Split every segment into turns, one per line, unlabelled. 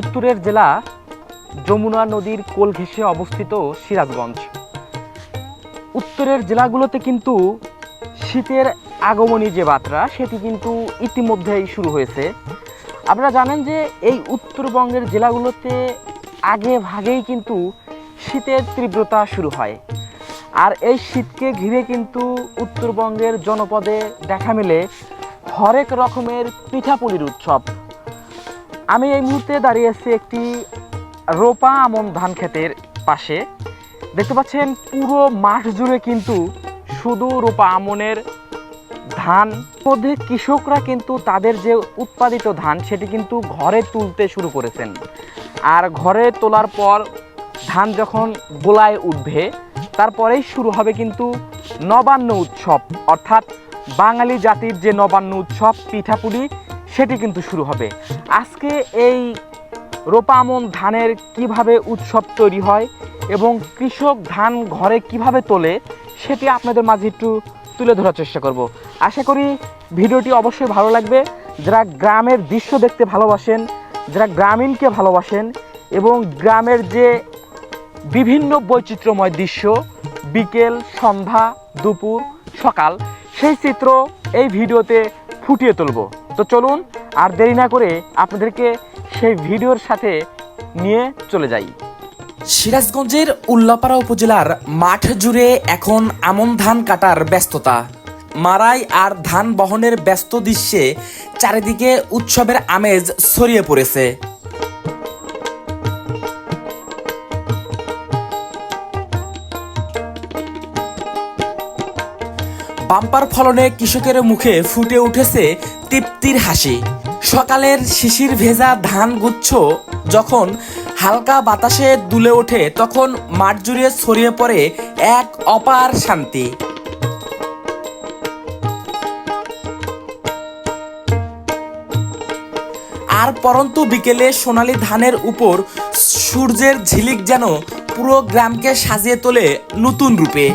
উত্তরের জেলা যমুনা নদীর কোল ঘেঁষে অবস্থিত সিরাজগঞ্জ। উত্তরের জেলাগুলোতে কিন্তু শীতের আগমনী যে বার্তা, সেটি কিন্তু ইতিমধ্যেই শুরু হয়েছে। আপনারা জানেন যে এই উত্তরবঙ্গের জেলাগুলোতে আগে ভাগেই কিন্তু শীতের তীব্রতা শুরু হয়। আর এই শীতকে ঘিরে কিন্তু উত্তরবঙ্গের জনপদে দেখা মেলে হরেক রকমের পিঠাপুলির উৎসব। আমি এই মুহূর্তে দাঁড়িয়ে আছি একটি রোপা আমন ধান ক্ষেতের পাশে। দেখতে পাচ্ছেন, পুরো মাঠ জুড়ে কিন্তু শুধু রোপা আমনের ধান মধ্যে কৃষকরা কিন্তু তাদের যে উৎপাদিত ধান, সেটি কিন্তু ঘরে তুলতে শুরু করেছেন। আর ঘরে তোলার পর ধান যখন গোলায় উঠবে, তারপরেই শুরু হবে কিন্তু নবান্ন উৎসব। অর্থাৎ বাঙালি জাতির যে নবান্ন উৎসব, পিঠাপুলি সেটি কিন্তু শুরু হবে। আজকে এই রোপামন ধানের কীভাবে উৎসব তৈরি হয় এবং কৃষক ধান ঘরে কীভাবে তোলে, সেটি আপনাদের মাঝে একটু তুলে ধরার চেষ্টা করব। আশা করি ভিডিওটি অবশ্যই ভালো লাগবে। যারা গ্রামের দৃশ্য দেখতে ভালোবাসেন, যারা গ্রামীণকে ভালোবাসেন এবং গ্রামের যে বিভিন্ন বৈচিত্র্যময় দৃশ্য, বিকেল, সন্ধ্যা, দুপুর, সকাল, সেই চিত্র এই ভিডিওতে ফুটিয়ে তুলব। তো চলুন আর দেরি না করে আপনাদেরকে সেই ভিডিওর সাথে নিয়ে চলে যাই।
সিরাজগঞ্জের উল্লাপাড়া উপজেলার মাঠ জুড়ে এখন আমন ধান কাটার ব্যস্ততা। মারাই আর ধান বহনের ব্যস্ত দৃশ্যে চারিদিকে উৎসবের আমেজ ছড়িয়ে পড়েছে। বাম্পার ফলনে কৃষকের মুখে ফুটে উঠেছে তৃপ্তির হাসি। সকালের শিশির ভেজা ধান গুচ্ছ যখন হালকা বাতাসে দুলে ওঠে, তখন মাঠ জুড়ে ছড়িয়ে পড়ে এক অপার শান্তি। আর পরন্তু বিকেলে সোনালী ধানের উপর সূর্যের ঝিলিক যেন পুরো গ্রামকে সাজিয়ে তোলে নতুন রূপে।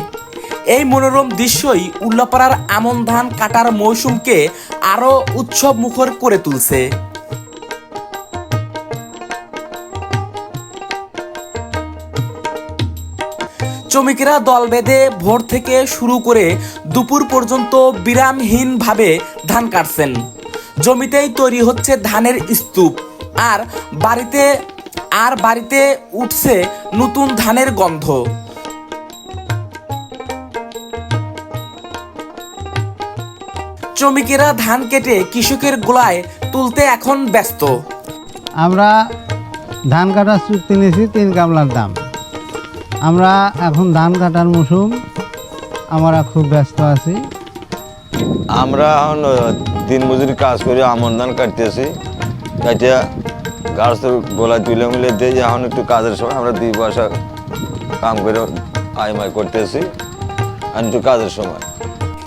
এই মনোরম দৃশ্যই উল্লাপাড়ার আমন ধান কাটার মৌসুমকে আরও উৎসব মুখর করে তুলছে। শ্রমিকেরা দল বেঁধে ভোর থেকে শুরু করে দুপুর পর্যন্ত বিরামহীনভাবে ধান কাটছেন। জমিতেই তৈরি হচ্ছে ধানের স্তূপ। আর বাড়িতে আর বাড়িতে উঠছে নতুন ধানের গন্ধ। শ্রমিকেরা ধান কেটে কৃষকের গোলায় তুলতে এখন ব্যস্ত।
আমরা ধান কাটার চুক্তি নিয়েছি তিন গামলার দাম। আমরা এখন ধান কাটার মৌসুম আমরা খুব ব্যস্ত আছি।
আমরা এখন দিন মজুরি কাজ করে আমন ধান কাটতেছি। কাটিয়া গাছের গোলা তুলে মিলে দিয়ে এখন একটু কাজের সময় আমরা দুই পয়সা কাম করে আয় মাই করতেছি। আর একটু কাজের সময়।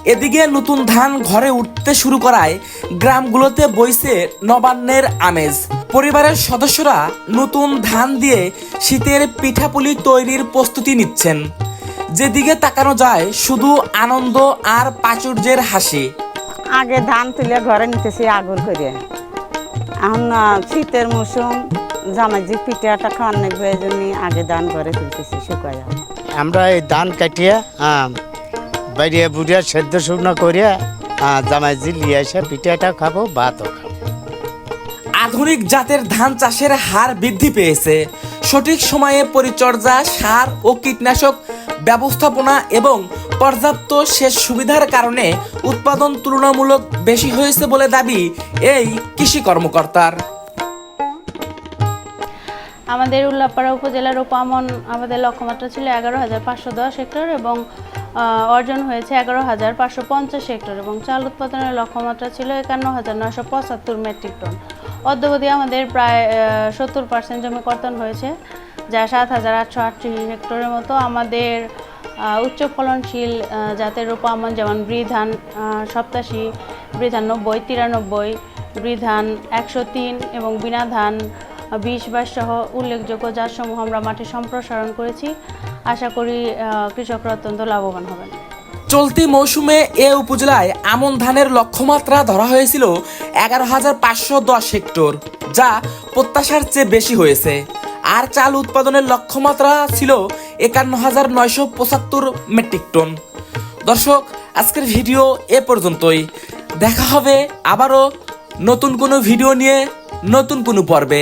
এদিকে নতুন ধান ঘরে উঠতে শুরু করায় গ্রামগুলোতে বইছে নবান্নের আমেজ। পরিবারের সদস্যরা নতুন ধান দিয়ে শীতের পিঠাপুলি তৈরির প্রস্তুতি নিচ্ছেন। যেদিকে তাকানো যায় শুধু আনন্দ আর প্রাচুর্যের হাসি।
আগে ধান তুলে ঘরে নিতেছি আগুন করে। এখন শীতের মৌসুম জামাজি পিঠাটা খাওয়ার নেবে এই জন্য আগে ধান ঘরে তুলতেছি শুকায়।
আমরা এই ধান কাটিয়ে বাইরে বুড়িয়া সেদ্ধ শুকনো করিয়া জামাইজি লিয়ে এসে পিঠাটা খাব ভাতও খাব।
আধুনিক জাতের ধান চাষের হার বৃদ্ধি পেয়েছে। সঠিক সময়ে পরিচর্যা সার ও কীটনাশক ব্যবস্থাপনা এবং পর্যাপ্ত সেচ সুবিধার কারণে উৎপাদন তুলনামূলক বেশি হয়েছে বলে দাবি এই কৃষি কর্মকর্তার।
আমাদের উল্লাপাড়া উপজেলার উপামন আমাদের লক্ষ্যমাত্রা ছিল এগারো হাজার পাঁচশো দশ হেক্টর এবং অর্জন হয়েছে এগারো হাজার পাঁচশো পঞ্চাশ হেক্টর এবং চাল উৎপাদনের লক্ষ্যমাত্রা ছিল একান্ন হাজার নশো পঁচাত্তর মেট্রিক টন। অদ্যবধি আমাদের প্রায় সত্তর পার্সেন্ট জমি কর্তন হয়েছে, যা সাত হাজার আটশো আটত্রিশ হেক্টরের মতো। আমাদের উচ্চ ফলনশীল জাতের রূপামন যেমন বৃধান সপ্তাশি, বৃধান নব্বই, তিরানব্বই, বৃধান একশো তিন এবং বিনা ধান বিষ বাইশ সহ উল্লেখযোগ্য জাতসমূহ আমরা মাঠে সম্প্রসারণ করেছি। আশা করি কৃষকরা অত্যন্ত লাভবান হবেন।
চলতি মৌসুমে এ উপজেলায় আমন ধানের লক্ষ্যমাত্রা ধরা হয়েছিল এগারো হাজার পাঁচশো দশ হেক্টর, যা প্রত্যাশার চেয়ে বেশি হয়েছে। আর চাল উৎপাদনের লক্ষ্যমাত্রা ছিল একান্ন হাজার নয়শো পঁচাত্তর মেট্রিক টন। দর্শক, আজকের ভিডিও এ পর্যন্তই। দেখা হবে আবারও নতুন কোনো ভিডিও নিয়ে নতুন কোনো পর্বে।